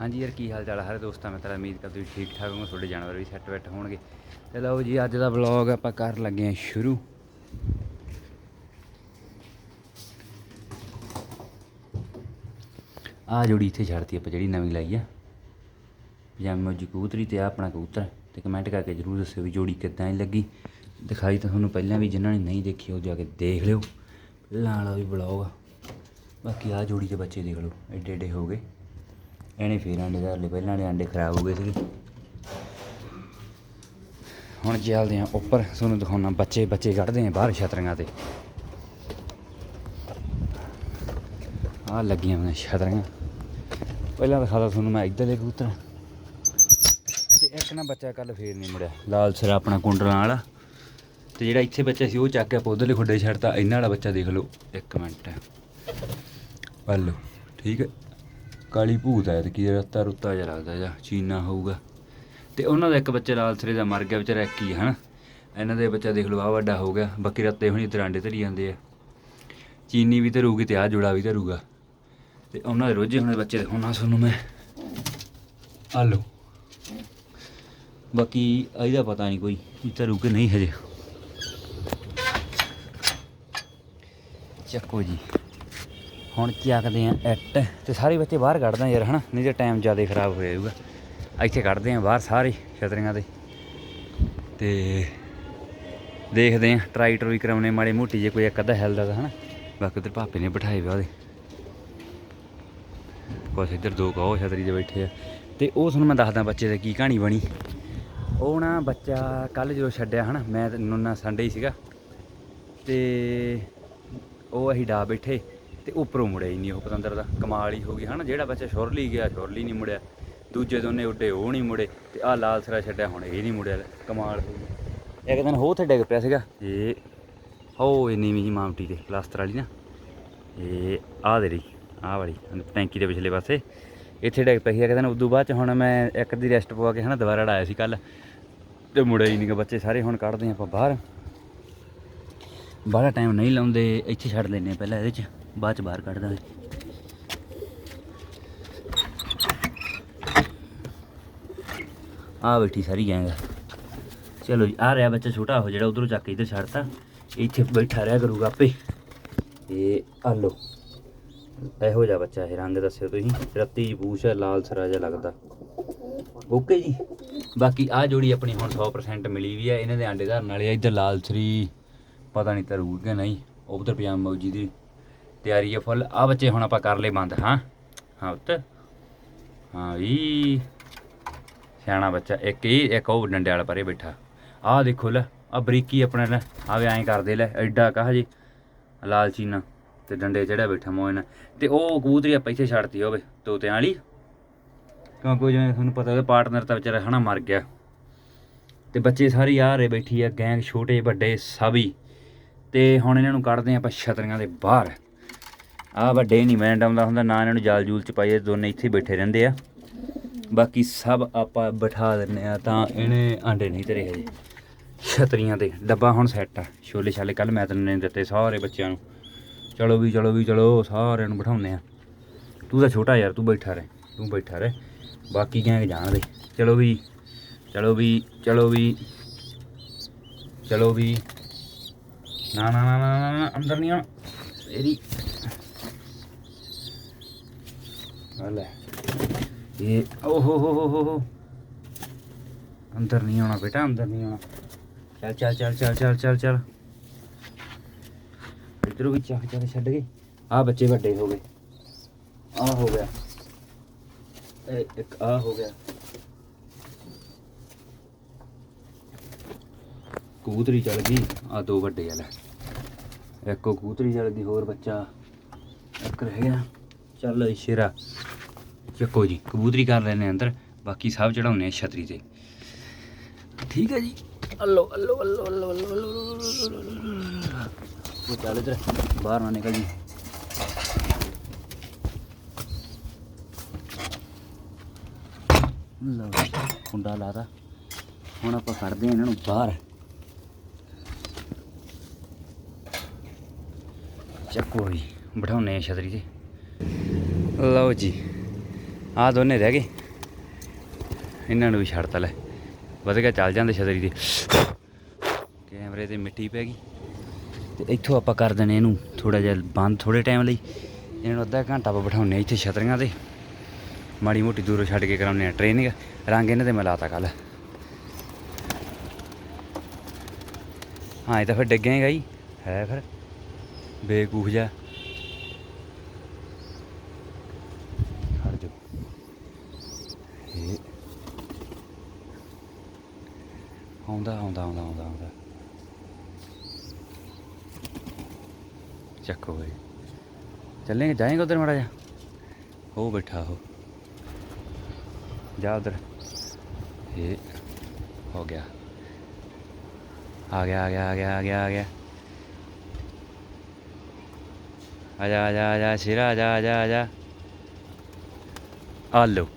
ਹਾਂਜੀ ਯਾਰ, ਕੀ ਹਾਲ ਚਾਲ ਆ ਸਾਰੇ ਦੋਸਤਾਂ? ਮੈਂ ਤੇਰਾ ਉਮੀਦ ਕਰਦਾ ਤੁਸੀਂ ਠੀਕ ਠਾਕ ਹੋ ਤੁਹਾਡੇ ਜਾਨਵਰ ਵੀ ਸੈੱਟ ਬੈਠ ਹੋਣਗੇ। ਤੇ ਲਓ ਜੀ, ਅੱਜ ਦਾ ਵਲੌਗ ਆਪਾਂ ਕਰ ਲੱਗੇ ਹਾਂ ਸ਼ੁਰੂ। ਆ ਜੋੜੀ ਇੱਥੇ ਛੱਡਤੀ ਆਪਾਂ, ਜਿਹੜੀ ਨਵੀਂ ਲਾਈ ਆ। ਪਜਾਮੀ ਜੀ ਕਬੂਤਰੀ ਤੇ ਆ ਆਪਣਾ ਕਬੂਤਰ। ਤੇ ਕਮੈਂਟ ਕਰਕੇ ਜਰੂਰ ਦੱਸਿਓ ਵੀ ਜੋੜੀ ਕਿੱਦਾਂ ਦੀ ਲੱਗੀ। ਦਿਖਾਈ ਤਾਂ ਤੁਹਾਨੂੰ ਪਹਿਲਾਂ ਵੀ, ਜਿਨ੍ਹਾਂ ਨੇ ਨਹੀਂ ਦੇਖੀ ਉਹ ਜਾ ਕੇ ਦੇਖ ਲਿਓ। ਪਹਿਲਾਂ ਵਾਲਾ ਵੀ ਵਲੌਗ ਆ। ਬਾਕੀ ਆ ਜੋੜੀ ਦੇ ਬੱਚੇ ਦੇਖ ਲਓ ਐਡੇ ਐਡੇ ਹੋ ਗਏ। ਇਹਨੇ ਫੇਰ ਆਂਡੇ ਦਾ ਹਲੇ ਪਹਿਲਾਂ ਵਾਲੇ ਆਂਡੇ ਖਰਾਬ ਹੋ ਗਏ ਸੀਗੇ। ਹੁਣ ਚੱਲਦੇ ਆ ਉੱਪਰ, ਤੁਹਾਨੂੰ ਦਿਖਾਉਣਾ, ਬੱਚੇ ਬੱਚੇ ਕੱਢਦੇ ਆ ਬਾਹਰ ਛਤਰੀਆਂ ਤੇ। ਆ ਲੱਗੀਆਂ ਮੈਂ ਛਤਰੀਆਂ। ਪਹਿਲਾਂ ਦਿਖਾਦਾ ਤੁਹਾਨੂੰ ਮੈਂ ਇੱਧਰਲੇ ਕਬੂਤਰ। ਤੇ ਇੱਕ ਨਾ ਬੱਚਾ ਕੱਲ ਫੇਰ ਨਹੀਂ ਮੁੜਿਆ। ਲਾਲ ਸਿਰਾ ਆਪਣਾ ਕੁੰਡਲਾਂ ਵਾਲਾ। ਤੇ ਜਿਹੜਾ ਇੱਥੇ ਬੱਚਾ ਸੀ, ਉਹ ਚੱਕ ਕੇ ਆਪਾਂ ਖੁੱਡੇ ਛੱਡਤਾ। ਇਹਨਾਂ ਵਾਲਾ ਬੱਚਾ ਦੇਖ ਲਓ, ਇੱਕ ਮਿੰਟ। ਵੱਲੋ ਠੀਕ ਹੈ। ਕਾਲੀ ਭੂਤ ਹੈ ਕਿ ਕੀ ਰਸਤਾ ਰੁੱਤਾ ਜਿਹਾ ਲੱਗਦਾ ਜਾਂ ਚੀਨਾ ਹੋਊਗਾ। ਤੇ ਉਹਨਾਂ ਦਾ ਇੱਕ ਬੱਚਾ ਲਾਲ ਸਿਰੇ ਦਾ ਮਰ ਗਿਆ, ਵਿਚਾਰਾ ਇੱਕ ਹੀ ਹੈ ਹਨਾ? ਇਹਨਾਂ ਦੇ ਬੱਚਾ ਦੇਖ ਲਓ ਆ ਵੱਡਾ ਹੋ ਗਿਆ, ਬਾਕੀ ਰੱਤੇ ਹੁਣੀ ਦਰਾਂਡੇ ਧਰੀ ਜਾਂਦੇ ਆ। ਚੀਨੀ ਵੀ ਧਰੂਗੀ ਤੇ ਆ ਜੁੜਾ ਵੀ ਧਰੂਗਾ। ਤੇ ਉਹਨਾਂ ਦੇ ਰੋਜੇ ਹੁਣੇ ਬੱਚੇ ਦਿਖਾਉਣਾ ਤੁਹਾਨੂੰ ਮੈਂ। ਆ ਲਓ। ਬਾਕੀ ਇਹਦਾ ਪਤਾ ਨਹੀਂ ਕੋਈ ਇਹ ਧਰੂ ਕਿ ਨਹੀਂ ਹਜੇ। ਚੱਕੋ ਜੀ। ਹੁਣ ਚੱਕਦੇ ਆ, ਇੱਟ। ਤੇ ਸਾਰੇ ਬੱਚੇ ਬਾਹਰ ਕੱਢਦੇ ਯਾਰ, ਹਨਾ? ਨਹੀਂ ਤੇ ਟਾਈਮ ਜ਼ਿਆਦਾ ਖਰਾਬ ਹੋ ਜਾਊਗਾ। ਇੱਥੇ ਕੱਢਦੇ ਆ ਬਾਹਰ ਸਾਰੇ ਛਤਰੀਆਂ ਦੇ। ਤੇ ਦੇਖਦੇ ਆ ਟਰਾਈ ਟਰੂਈ ਕਰਾਉਣੇ, ਮਾੜੀ ਮੋਟੀ ਜੇ ਕੋਈ ਇੱਕ ਅੱਧਾ ਹਿਲਦਾ ਤਾਂ, ਹਨਾ? ਬਾਕੀ ਉਧਰ ਭਾਪੇ ਨੇ ਬਿਠਾਏ ਵੇ ਉਹਦੇ। ਕੁਛ ਇੱਧਰ ਦੋ ਕਹੋ ਛਤਰੀ 'ਤੇ ਬੈਠੇ ਆ। ਤੇ ਉਹ ਤੁਹਾਨੂੰ ਮੈਂ ਦੱਸਦਾ ਬੱਚੇ ਦੀ ਕੀ ਕਹਾਣੀ ਬਣੀ। ਉਹ ਨਾ ਬੱਚਾ ਕੱਲ ਜਦੋਂ ਛੱਡਿਆ, ਹਨਾ? ਮੈਂ ਤੇ ਨੁੰਨਾ ਸੰਡੇ ਹੀ ਸੀਗਾ। ਤੇ ਉਹ ਅਸੀਂ ਡਾ ਬੈਠੇ। ਤੇ ਉੱਪਰੋਂ ਮੁੜਿਆ ਹੀ ਨਹੀਂ ਉਹ ਪਤੰਦਰ ਦਾ ਕਮਾਲ ਹੀ ਹੋ ਗਈ ਹਨਾ? ਜਿਹੜਾ ਬੱਚਾ ਸ਼ੁਰਲੀ ਗਿਆ ਸ਼ੁਰਲੀ ਨਹੀਂ ਮੁੜਿਆ। ਦੂਜੇ ਦੋਨੇ ਉੱਡੇ ਉਹ ਨਹੀਂ ਮੁੜੇ ਤੇ ਆਹ ਲਾਲ ਸਰਾ ਛੱਡਿਆ ਹੁਣ ਇਹ ਨਹੀਂ ਮੁੜਿਆ। ਕਮਾਲ ਹੋ ਗਈ। ਇੱਕ ਦਿਨ ਹੋ ਤੇ ਡਿੱਗ ਪਿਆ ਸੀਗਾ? ਇਹ ਹੋ ਇਹ ਨੀਵੀਂ ਜੀ ਮਾਮਟੀ ਤੇ ਪਲਾਸਟਰ ਵਾਲੀ ਨਾ। ਇਹ ਆਹ ਦੇ ਰਹੀ ਆਹ ਵਾਲੀ ਟੈਂਕੀ ਦੇ ਪਿਛਲੇ ਪਾਸੇ। ਇੱਥੇ ਡਿੱਗ ਪਈ ਇੱਕ ਦਿਨ ਉਦੋਂ ਬਾਅਦ ਚ ਹੁਣ ਮੈਂ ਇੱਕ ਦੀ ਰੈਸਟ ਪਵਾ ਕੇ ਹਨਾ ਦੁਬਾਰਾ ਡਾਇਆ ਸੀ ਕੱਲ ਤੇ ਮੁੜਿਆ ਹੀ ਨਹੀਂਗਾ ਬੱਚੇ ਸਾਰੇ ਹੁਣ ਕੱਢਦੇ ਆਪਾਂ ਬਾਹਰ। ਬਾਹਲਾ ਟਾਈਮ ਨਹੀਂ ਲਾਉਂਦੇ ਇੱਥੇ ਛੱਡ ਲੈਨੇ ਪਹਿਲਾਂ ਇਹਦੇ ਚ। ਬਾਅਦ ਚ ਬਾਹਰ ਕੱਢ ਦਾਂਗੇ। ਆ ਬੈਠੀ ਸਾਰੀ ਗੈਂਗ ਚਲੋ ਜੀ ਆ ਰਿਹਾ ਬੱਚਾ ਛੋਟਾ ਹੋ ਜਿਹੜਾ ਉਧਰੋਂ ਚੱਕ ਕੇ ਇੱਧਰ ਛੱਡਤਾ। ਇੱਥੇ ਬੈਠਾ ਰਿਹਾ ਕਰੂਗਾ ਆਪੇ। ਇਹ ਆ ਲੋ ਇਹੋ ਜਿਹਾ ਬੱਚਾ ਇਹ, ਰੰਗ ਦੱਸਿਓ ਤੁਸੀਂ। ਰੱਤੀ ਜੀ ਪੂਛ ਹੈ, ਲਾਲ ਸਰਾ ਜਿਹਾ ਲੱਗਦਾ। ਓਕੇ ਜੀ। ਬਾਕੀ ਆ ਜੋੜੀ ਆਪਣੀ ਹੁਣ 100% ਮਿਲੀ ਵੀ ਹੈ ਇਹਨਾਂ ਦੇ ਆਂਡੇ ਧਰਨ ਵਾਲੇ ਇੱਧਰ ਲਾਲ ਸਰੀ, ਪਤਾ ਨਹੀਂ ਤਰੂਗਾ ਕਿ ਨਹੀਂ। ਉਧਰ ਪਜਾਮਾ ਮੌਜੀ ਦੀ। ਤਿਆਰੀ ਹੈ ਫੁੱਲ। ਆ ਬੱਚੇ ਹੁਣ ਆਪਾਂ ਕਰ ਲਏ ਬੰਦ, ਹਾਂ? ਹਾਂ ਉੱਤ ਹਾਂ ਵੀ ਸਿਆਣਾ ਬੱਚਾ। ਇੱਕ ਇਹ, ਇੱਕ ਉਹ ਡੰਡੇ ਵਾਲਾ ਪਰੇ ਬੈਠਾ। ਆਹ ਦੇਖੋ ਲੈ ਆ ਬਰੀਕੀ ਆਪਣੇ ਲੈ ਆਵੇ ਐਂ ਕਰਦੇ ਲੈ, ਐਡਾ ਕਹਾ ਜੀ ਲਾਲਚੀ ਚੀਨਾ ਤੇ ਡੰਡੇ ਚੜਿਆ ਬੈਠਾ ਮੋਇ ਨਾਲ। ਤੇ ਉਹ ਕਬੂਤਰੀ ਆਪਾਂ ਇੱਥੇ ਛੱਡਤੀ ਹੋਵੇ, ਤੋਤਿਆਂ ਵਾਲੀ। ਕਿਉਂਕਿ ਜਿਵੇਂ ਤੁਹਾਨੂੰ ਪਤਾ ਉਹਦਾ ਪਾਰਟਨਰ ਤਾਂ ਵਿਚਾਰਾ ਹਨਾ ਮਰ ਗਿਆ। ਤੇ ਬੱਚੇ ਸਾਰੀ ਆ ਰਹੇ ਬੈਠੀ ਆ, ਗੈਂਗ ਛੋਟੇ, ਵੱਡੇ ਸਭ ਹੀ ਤੇ ਹੁਣ ਇਹਨਾਂ ਨੂੰ ਕੱਢਦੇ ਆਪਾਂ ਛਤਰੀਆਂ ਦੇ ਬਾਹਰ। ਆ ਵੱਡੇ ਨਹੀਂ, ਮੈਂ ਡਾਉਂਦਾ ਹੁੰਦਾ, ਨਾ ਇਹਨਾਂ ਨੂੰ ਜਾਲ ਜੂਲ ਚ ਪਾਈਏ, ਦੋਨੇ ਇੱਥੇ ਬੈਠੇ ਰਹਿੰਦੇ ਆ। ਬਾਕੀ ਸਭ ਆਪਾਂ ਬਿਠਾ ਦਿੰਨੇ ਆ, ਤਾਂ ਇਹਨੇ ਆਂਡੇ ਨਹੀਂ ਤੇਰੇ ਹਜੇ। ਛਤਰੀਆਂ ਤੇ, ਡੱਬਾ ਹੁਣ ਸੈੱਟ ਆ। ਛੋਲੇ ਛਾਲੇ ਕੱਲ ਮੈਂ ਤੈਨੂੰ ਨੇ ਦਿੱਤੇ ਸਾਰੇ ਬੱਚਿਆਂ ਨੂੰ। ਚਲੋ ਵੀ ਚਲੋ ਵੀ, ਚਲੋ, ਸਾਰਿਆਂ ਨੂੰ ਬਿਠਾਉਂਦੇ ਆ। ਤੂੰ ਤਾਂ ਛੋਟਾ ਯਾਰ, ਤੂੰ ਬੈਠਾ ਰਹਿ, ਤੂੰ ਬੈਠਾ ਰਹਿ। ਬਾਕੀ ਗੈਂਗ ਜਾਣ ਦੇ ਚਲੋ ਵੀ ਚਲੋ ਵੀ ਚਲੋ ਵੀ ਚਲੋ ਵੀ। ਨਾ ਨਾ ਨਾ ਨਾ ਅੰਦਰ ਨਹੀਂ ਆ ਇਹਦੀ ਆ ਲੈ। ਇਹ ਓ ਹੋ ਹੋ ਹੋ ਅੰਦਰ ਨਹੀਂ ਆਉਣਾ ਬੇਟਾ, ਅੰਦਰ ਨਹੀਂ ਆਉਣਾ। ਚੱਲ ਚੱਲ ਚੱਲ ਚੱਲ ਚੱਲ ਚੱਲ ਚੱਲ। ਇਧਰੋਂ ਵੀ ਚੱਕ ਚੱਕ ਛੱਡ ਗਏ ਆ ਬੱਚੇ ਵੱਡੇ ਹੋ ਗਏ। ਆ ਹੋ ਗਿਆ। ਇਹ ਇੱਕ ਆ ਹੋ ਗਿਆ। ਕਬੂਤਰੀ ਚਲ ਗਈ। ਆ ਦੋ ਵੱਡੇ ਆ, ਲੈ। ਇੱਕ ਕਬੂਤਰੀ ਚਲ ਗਈ, ਹੋਰ ਬੱਚਾ ਇੱਕ ਰਹਿ ਗਿਆ। ਚੱਲ ਸ਼ੇਰਾ ਚੱਕੋ ਜੀ ਕਬੂਤਰੀ ਕਰ ਲੈਣੇ ਅੰਦਰ ਬਾਕੀ ਸਭ ਚੜਾਉਨੇ ਆ ਛਤਰੀ ਤੇ ਠੀਕ ਹੈ ਜੀ ਅੱਲੋ ਅੱਲੋ ਅੱਲੋ ਅੱਲੋ ਅੱਲੋ ਉਹ ਚੱਲ ਇਧਰ ਬਾਹਰ ਨਾ ਨਿਕਲ ਜੀ ਲਓ ਕੁੰਡਾ ਲਾਤਾ ਹੁਣ ਆਪਾਂ ਕੱਢਦੇ ਹਾਂ ਇਹਨਾਂ ਨੂੰ ਬਾਹਰ ਚੱਕੋ ਜੀ ਬਿਠਾਉਨੇ ਆ ਛਤਰੀ ਤੇ ਲਓ ਜੀ, ਆਹ ਦੋਨੇ ਰਹਿ ਗਏ। ਇਹਨਾਂ ਨੂੰ ਵੀ ਛੱਡਤਾ ਲੈ। ਵਧ ਗਿਆ, ਚੱਲ ਜਾਂਦੇ ਛਤਰੀ ਦੇ ਕੈਮਰੇ ਤੇ ਮਿੱਟੀ ਪੈ ਗਈ। ਤੇ ਇੱਥੋਂ ਆਪਾਂ ਕਰ ਦੇਣੇ ਇਹਨੂੰ ਥੋੜਾ ਜਿਹਾ ਬੰਦ ਥੋੜੇ ਟਾਈਮ ਲਈ। ਇਹਨਾਂ ਨੂੰ ਅੱਧਾ ਘੰਟਾ ਆਪਾਂ ਬਿਠਾਉਂਦੇ ਹਾਂ ਇੱਥੇ ਛਤਰੀਆਂ ਤੇ। ਮਾੜੀ ਮੋਟੀ ਦੂਰੋਂ ਛੱਡ ਕੇ ਕਰਾਉਂਦੇ ਆ ਟ੍ਰੇਨਿੰਗ ਰੰਗ ਇਹਨਾਂ ਤੇ ਮੈਂ ਲਾਤਾ ਕੱਲ ਹਾਂ, ਇਹ ਤਾਂ ਫਿਰ ਡਿੱਗੇਗਾ ਹੀ ਹੈ ਫਿਰ। ਬੇਕੂਫ ਜਾ ਹਟ ਜਾ ਇਹ ਆਉਂਦਾ ਆਉਂਦਾ ਆਉਂਦਾ ਆਉਂਦਾ ਆਉਂਦਾ। ਚੱਕੋ ਬਈ ਚੱਲेंगे ਜਾਏਂਗੇ ਉਧਰ ਮੜਾ ਜਾ ਹੋ ਬੈਠਾ ਹੋ ਜਾ ਉਧਰ। ਇਹ ਹੋ ਗਿਆ। ਆ ਗਿਆ ਆ ਗਿਆ ਆ ਗਿਆ ਆ ਗਿਆ ਆ ਗਿਆ। ਆ ਜਾ ਆ ਜਾ ਆ ਜਾ, ਸ਼ੇਰਾ, ਆ ਜਾ ਆ ਜਾ ਆ ਜਾ। ਆ ਲਓ।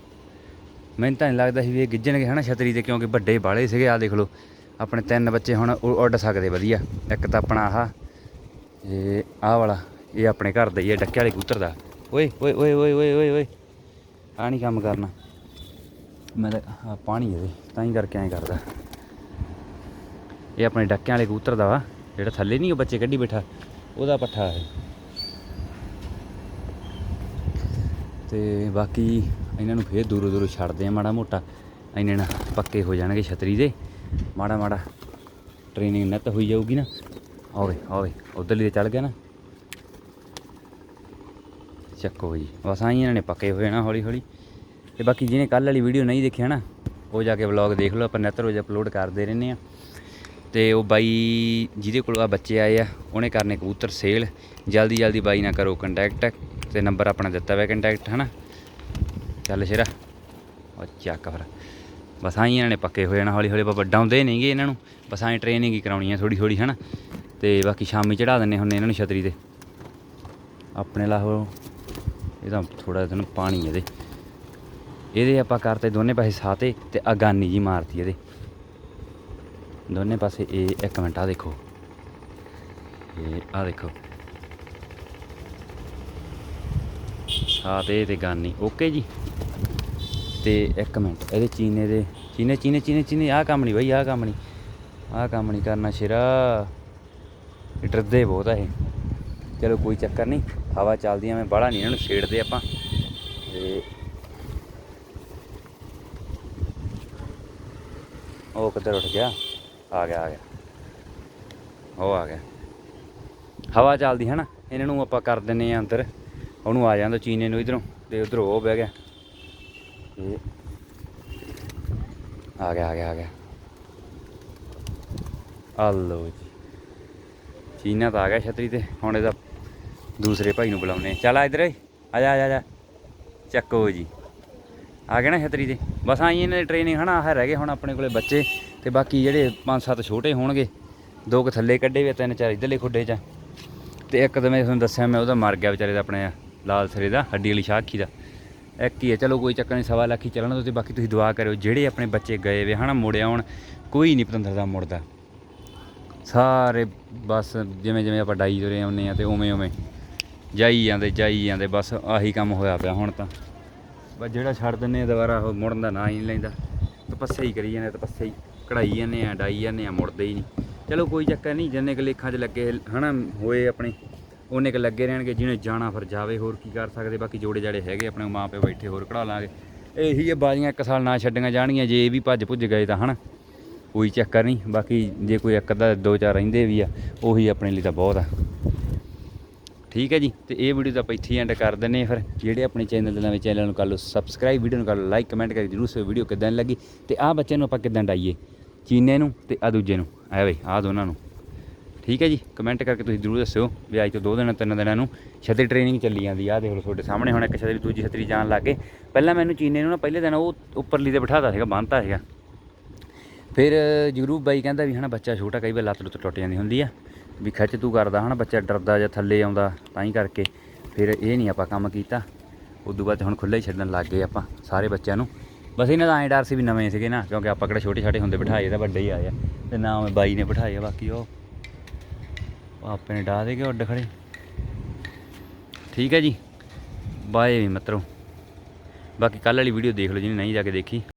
ਮੈਨੂੰ ਤਾਂ ਨਹੀਂ ਲੱਗਦਾ ਸੀ ਵੀ ਇਹ ਗਿੱਜਣਗੇ, ਹਨਾ, ਛਤਰੀ ਤੇ ਕਿਉਂਕਿ ਵੱਡੇ ਬਾਲੇ ਸੀਗੇ ਆ ਦੇਖ ਲਓ। ਆਪਣੇ ਤਿੰਨ ਬੱਚੇ ਹੁਣ ਉੱਡ ਸਕਦੇ ਵਧੀਆ। ਇੱਕ ਤਾਂ ਆਪਣਾ ਆਹ ਇਹ ਆਹ ਵਾਲਾ, ਇਹ ਆਪਣੇ ਘਰ ਦਾ ਹੀ ਹੈ, ਡੱਕੇ ਵਾਲੇ ਕਬੂਤਰ ਦਾ। ਓਏ ਓਏ ਓਏ ਓਏ ਓਏ ਓਏ ਓਏ। ਆ ਨਹੀਂ ਕੰਮ ਕਰਨਾ। ਮੈਂ ਤਾਂ ਆਹ ਪਾਣੀ ਇਹਦੇ ਤਾਂ ਹੀ ਕਰਕੇ ਐਂ ਕਰਦਾ। ਇਹ ਆਪਣੇ ਡੱਕਿਆਂ ਵਾਲੇ ਕਬੂਤਰ ਦਾ ਵਾ, ਜਿਹੜਾ ਥੱਲੇ ਨਹੀਂ ਉਹ ਬੱਚੇ ਕੱਢੀ ਬੈਠਾ, ਉਹਦਾ ਪੱਠਾ ਹੈ। ਤੇ ਬਾਕੀ ਇਹਨਾਂ ਨੂੰ ਫੇਰ ਦੂਰੋਂ ਦੂਰੋਂ ਛੱਡਦੇ ਆ ਮਾੜਾ ਮੋਟਾ। ਇੰਨੇ ਨਾ ਪੱਕੇ ਹੋ ਜਾਣਗੇ ਛਤਰੀ ਦੇ। ਮਾੜਾ ਮਾੜਾ ਟ੍ਰੇਨਿੰਗ ਨੈਤ ਹੋਈ ਜਾਊਗੀ ਨਾ। ਆਵੇ ਆਵੇ ਉਧਰਲੀ ਤੇ ਚੱਲ ਗਿਆ ਨਾ। ਚੱਕੋ ਜੀ ਬਸ ਆਈ ਇਹਨਾਂ ਨੇ ਪੱਕੇ ਹੋਏ ਨਾ ਹੌਲੀ ਹੌਲੀ ਤੇ ਬਾਕੀ ਜਿਹਨੇ ਕੱਲ ਵਾਲੀ ਵੀਡੀਓ ਨਹੀਂ ਦੇਖਿਆ ਨਾ, ਉਹ ਜਾ ਕੇ ਵਲੌਗ ਦੇਖ ਲਓ, ਆਪਾਂ ਨਿੱਤ ਰੋਜ਼ ਅਪਲੋਡ ਕਰਦੇ ਰਹਿੰਦੇ ਆ ਤੇ ਉਹ ਬਾਈ ਜਿਹਦੇ ਕੋਲ ਆ ਬੱਚੇ ਆਏ ਆ, ਉਹਨੇ ਕਰਨੇ ਕਬੂਤਰ ਸੇਲ ਜਲਦੀ ਜਲਦੀ ਬਾਈ ਨਾਲ ਕਰੋ ਕੰਟੈਕਟ ਤੇ ਨੰਬਰ ਆਪਣਾ ਦਿੱਤਾ ਹੋਇਆ ਕੰਟੈਕਟ ਹਨਾ? ਚੱਲ ਸ਼ੇਰਾ। ਉਹ ਚੱਕ ਫਿਰ। ਬਸ ਆਈ ਇਹਨਾਂ ਨੇ ਪੱਕੇ ਹੋ ਜਾਣਾ ਹੌਲੀ ਹੌਲੀ ਆਪਾਂ ਵੱਡਾਉਂਦੇ ਨਹੀਂਗੇ ਇਹਨਾਂ ਨੂੰ। ਬਸ ਆਈ ਟ੍ਰੇਨਿੰਗ ਹੀ ਕਰਾਉਣੀ ਆ ਥੋੜੀ ਥੋੜੀ ਹਨਾ। ਤੇ ਬਾਕੀ ਸ਼ਾਮੀ ਚੜਾ ਦਿੰਨੇ ਹੁੰਨੇ ਇਹਨਾਂ ਨੂੰ ਛਤਰੀ ਤੇ। ਆਪਣੇ ਲਾਹੋ ਇਹਦਾ ਤਾਂ ਥੋੜਾ ਜਿਹਾ ਪਾਣੀ ਇਹਦੇ। ਇਹਦੇ ਆਪਾਂ ਕਰਤੇ ਦੋਨੇ ਪਾਸੇ ਸਾਤੇ ਤੇ ਅਗਾਨੀ ਜੀ ਮਾਰਤੀ ਇਹਦੇ। ਦੋਨੇ ਪਾਸੇ ਇਹ, ਇੱਕ ਮਿੰਟ ਆ ਦੇਖੋ। ਇਹ ਆ ਦੇਖੋ। ਸਾਤੇ ਤੇ ਗਾਨੀ ਓਕੇ ਜੀ। ਤੇ ਇੱਕ ਮਿੰਟ, ਇਹਦੇ ਚੀਨੇ ਦੇ, ਚੀਨੇ ਚੀਨੇ ਚੀਨੇ ਚੀਨੇ, ਆਹ ਕੰਮ ਨਹੀਂ ਬਈ, ਆਹ ਕੰਮ ਨਹੀਂ, ਆਹ ਕੰਮ ਨਹੀਂ ਕਰਨਾ ਸ਼ੇਰਾ। ਡਰਦੇ ਬਹੁਤ ਆ ਇਹ। ਚਲੋ ਕੋਈ ਚੱਕਰ ਨਹੀਂ, ਹਵਾ ਚੱਲਦੀ ਐ ਮੈਂ ਬਾਹਲਾ ਨਹੀਂ ਇਹਨਾਂ ਨੂੰ ਛੇੜਦੇ ਆਪਾਂ। ਤੇ ਉਹ ਕਿੱਧਰ ਉੱਠ ਗਿਆ? ਆ ਗਿਆ ਆ ਗਿਆ। ਉਹ ਆ ਗਿਆ। ਹਵਾ ਚੱਲਦੀ ਹੈ ਨਾ, ਇਹਨਾਂ ਨੂੰ ਆਪਾਂ ਕਰ ਦਿੰਨੇ ਆ ਅੰਦਰ। ਉਹਨੂੰ ਆ ਜਾਂਦਾ ਚੀਨੇ ਨੂੰ ਇਧਰੋਂ, ਤੇ ਉਧਰੋਂ ਉਹ ਬਹਿ ਗਿਆ। ਇਹ ਆ ਗਿਆ ਆ ਗਿਆ ਆ ਗਿਆ। ਆ ਲਓ ਜੀ। ਚੀਨਾ ਤਾਂ ਆ ਗਿਆ ਛਤਰੀ ਤੇ, ਹੁਣ ਇਹਦਾ ਦੂਸਰੇ ਭਾਈ ਨੂੰ ਬੁਲਾਉਨੇ ਚੱਲ ਆ ਇਧਰ ਆ ਜਾ ਆ ਜਾ ਚੱਕੋ ਜੀ। ਆ ਗਿਆ ਨਾ ਛਤਰੀ ਤੇ। ਬਸ ਆਈ ਇਹਨਾਂ ਦੀ ਟ੍ਰੇਨਿੰਗ ਹਨਾ, ਆਹ ਰਹਿ ਗਏ ਹੁਣ ਆਪਣੇ ਕੋਲੇ ਬੱਚੇ ਤੇ ਬਾਕੀ ਜਿਹੜੇ ਪੰਜ ਸੱਤ ਛੋਟੇ ਹੋਣਗੇ, ਦੋ ਕੁ ਥੱਲੇ ਕੱਢੇ ਵੇ ਤਿੰਨ ਚਾਰ ਇਧਰਲੇ ਖੁੱਡੇ 'ਚ। ਤੇ ਇੱਕ ਤਾਂ ਮੈਂ ਤੁਹਾਨੂੰ ਦੱਸਿਆ, ਮੈਂ ਉਹਦਾ ਮਰ ਗਿਆ ਵਿਚਾਰੇ ਦਾ ਆਪਣੇ ਲਾਲ ਸਰੇ ਦਾ, ਹੱਡੀ ਵਾਲੀ ਸ਼ਾਖੀ ਦਾ। ਇੱਕ ਹੀ ਹੈ, ਚਲੋ ਕੋਈ ਚੱਕਰ ਨਹੀਂ, ਸਵਾ ਲੱਖ ਹੀ ਚੱਲਣ ਦੋ ਬਾਕੀ ਤੁਸੀਂ ਦੁਆ ਕਰਿਓ, ਜਿਹੜੇ ਆਪਣੇ ਬੱਚੇ ਗਏ ਵੇ, ਹਨਾ ਮੁੜਿਆ ਹੁਣ ਕੋਈ ਨਹੀਂ ਪਤੰਦਰ ਦਾ ਮੁੜਦਾ। ਸਾਰੇ ਬਸ ਜਿਵੇਂ ਜਿਵੇਂ ਆਪਾਂ ਡਾਈ ਤੁਰੇ ਆਉਂਦੇ ਆ ਤੇ ਉਵੇਂ ਉਵੇਂ, ਜਾਈ ਜਾਂਦੇ ਜਾਈ ਜਾਂਦੇ, ਬਸ ਆਹੀ ਕੰਮ ਹੋਇਆ ਪਿਆ ਹੁਣ ਤਾਂ। ਬਸ ਜਿਹੜਾ ਛੱਡ ਦਿੰਨੇ ਆ ਦੁਬਾਰਾ, ਉਹ ਮੁੜਨ ਦਾ ਨਾਂ ਹੀ ਨਹੀਂ ਲੈਂਦਾ। ਤਪੱਸਿਆ ਹੀ ਕਰੀ ਜਾਂਦੇ ਤਪੱਸਿਆ ਹੀ ਕਢਾਈ ਜਾਂਦੇ ਆ, ਡਾਈ ਜਾਂਦੇ ਆ, ਮੁੜਦੇ ਹੀ ਨਹੀਂ। ਚਲੋ ਕੋਈ ਚੱਕਰ ਨਹੀਂ, ਜਿੰਨੇ ਕੁ ਲੇਖਾਂ 'ਚ ਲੱਗੇ, ਹਨਾ, ਹੋਏ ਆਪਣੇ। ਉਹਨੇ ਕੁ ਲੱਗੇ ਰਹਿਣਗੇ, ਜਿਹਨੇ ਜਾਣਾ ਫਿਰ ਜਾਵੇ, ਹੋਰ ਕੀ ਕਰ ਸਕਦੇ? ਬਾਕੀ ਜੋੜੇ ਜਾੜੇ ਹੈਗੇ, ਆਪਣੇ ਮਾਂ ਪਿਓ ਬੈਠੇ, ਹੋਰ ਕਢਾ ਲਾਂਗੇ। ਇਹੀ ਹੈ ਬਾਜ਼ੀਆਂ ਇੱਕ ਸਾਲ ਨਾ ਛੱਡੀਆਂ ਜਾਣਗੀਆਂ, ਜੇ ਇਹ ਵੀ ਭੱਜ ਭੁੱਜ ਗਏ ਤਾਂ ਹਨਾ। ਕੋਈ ਚੱਕਰ ਨਹੀਂ, ਬਾਕੀ ਜੇ ਕੋਈ ਇੱਕ ਅੱਧਾ, ਦੋ ਚਾਰ ਰਹਿੰਦੇ ਵੀ ਆ, ਉਹੀ ਆਪਣੇ ਲਈ ਤਾਂ ਬਹੁਤ ਆ। ਠੀਕ ਹੈ ਜੀ, ਤੇ ਇਹ ਵੀਡੀਓ ਤਾਂ ਆਪਾਂ ਇੱਥੇ ਐਂਡ ਕਰ ਦਿੰਨੇ ਫਿਰ। ਜਿਹੜੇ ਆਪਣੇ ਚੈਨਲ ਦੇ ਨਵੇਂ ਚੈਨਲ ਨੂੰ ਕਰ ਲਓ ਸਬਸਕ੍ਰਾਈਬ ਵੀਡੀਓ ਨੂੰ ਕਰ ਲਓ ਲਾਈਕ ਕਮੈਂਟ ਕਰਕੇ ਜਰੂਰ ਸੇ ਵੀਡੀਓ ਕਿਦਾਂ ਲੱਗੀ। ਤੇ ਆਹ ਬੱਚੇ ਨੂੰ ਆਪਾਂ ਕਿਦਾਂ ਡਾਈਏ? ਚੀਨੇ ਨੂੰ ਤੇ ਆ ਦੂਜੇ ਨੂੰ। ਆ ਬਈ ਆਹ ਦੋਨਾਂ ਨੂੰ। ਠੀਕ ਹੈ ਜੀ? ਕਮੈਂਟ ਕਰਕੇ ਤੁਸੀਂ ਜਰੂਰ ਦੱਸਿਓ ਵੀ ਅੱਜ ਤੋਂ ਦੋ ਦਿਨਾਂ, ਤਿੰਨ ਦਿਨਾਂ ਨੂੰ ਛਤਰੀ ਟ੍ਰੇਨਿੰਗ ਚੱਲੀ ਜਾਂਦੀ ਆ। ਆਹ ਦੇਖ ਲਓ ਤੁਹਾਡੇ ਸਾਹਮਣੇ ਹੁਣ ਇੱਕ ਛਤਰੀ ਦੂਜੀ ਛਤਰੀ ਜਾਣ ਲੱਗ ਗਏ। ਪਹਿਲਾਂ ਮੈਨੂੰ ਚੀਨੇ ਨੂੰ ਨਾ ਪਹਿਲੇ ਦਿਨ ਉਹ ਉੱਪਰਲੀ ਤੇ ਬਿਠਾਤਾ ਸੀਗਾ, ਬੰਨਤਾ ਸੀਗਾ। ਫਿਰ ਜਗਰੂਪ ਬਾਈ ਕਹਿੰਦਾ ਵੀ ਹਨਾ ਬੱਚਾ ਛੋਟਾ, ਕਈ ਵਾਰ ਲੱਤ ਲੁੱਤ ਟੁੱਟ ਜਾਂਦੀ ਹੁੰਦੀ ਆ। ਵੀ ਖਿੱਚ ਤੂੰ ਕਰਦਾ, ਹਨਾ ਬੱਚਾ ਡਰਦਾ ਜਾਂ ਥੱਲੇ ਆਉਂਦਾ, ਤਾਂ ਹੀ ਕਰਕੇ। ਫਿਰ ਇਹ ਨਹੀਂ ਆਪਾਂ ਕੰਮ ਕੀਤਾ। ਉਦੋਂ ਬਾਅਦ ਹੁਣ ਖੁੱਲ੍ਹਾ ਹੀ ਛੱਡਣ ਲੱਗ ਗਏ ਆਪਾਂ ਸਾਰੇ ਬੱਚਿਆਂ ਨੂੰ। ਬਸ ਇਹਨਾਂ ਦਾ ਐਂ ਡਰ ਸੀ ਵੀ ਨਵੇਂ ਸੀਗੇ ਨਾ, ਕਿਉਂਕਿ ਆਪਾਂ ਕਿਹੜੇ ਛੋਟੇ ਛਾਟੇ ਹੁੰਦੇ ਬਿਠਾਏ ਤਾਂ ਵੱਡੇ ਹੀ ਆਏ ਆ। ਤੇ ਨਾ ਬਾਈ ਨੇ ਬਿਠਾਏ ਆ, ਬਾਕੀ ਉਹ ਆਪੇ ਨੇ ਡਾ ਦੇ ਕੇ ਉੱਡ ਖੜੇ। ਠੀਕ ਹੈ ਜੀ। ਬਾਏ ਵੀ ਮਿੱਤਰੋ। ਬਾਕੀ ਕੱਲ ਵਾਲੀ ਵੀਡੀਓ ਦੇਖ ਲਓ, ਜਿਹਨੇ ਨਹੀਂ ਜਾ ਕੇ ਦੇਖੀ।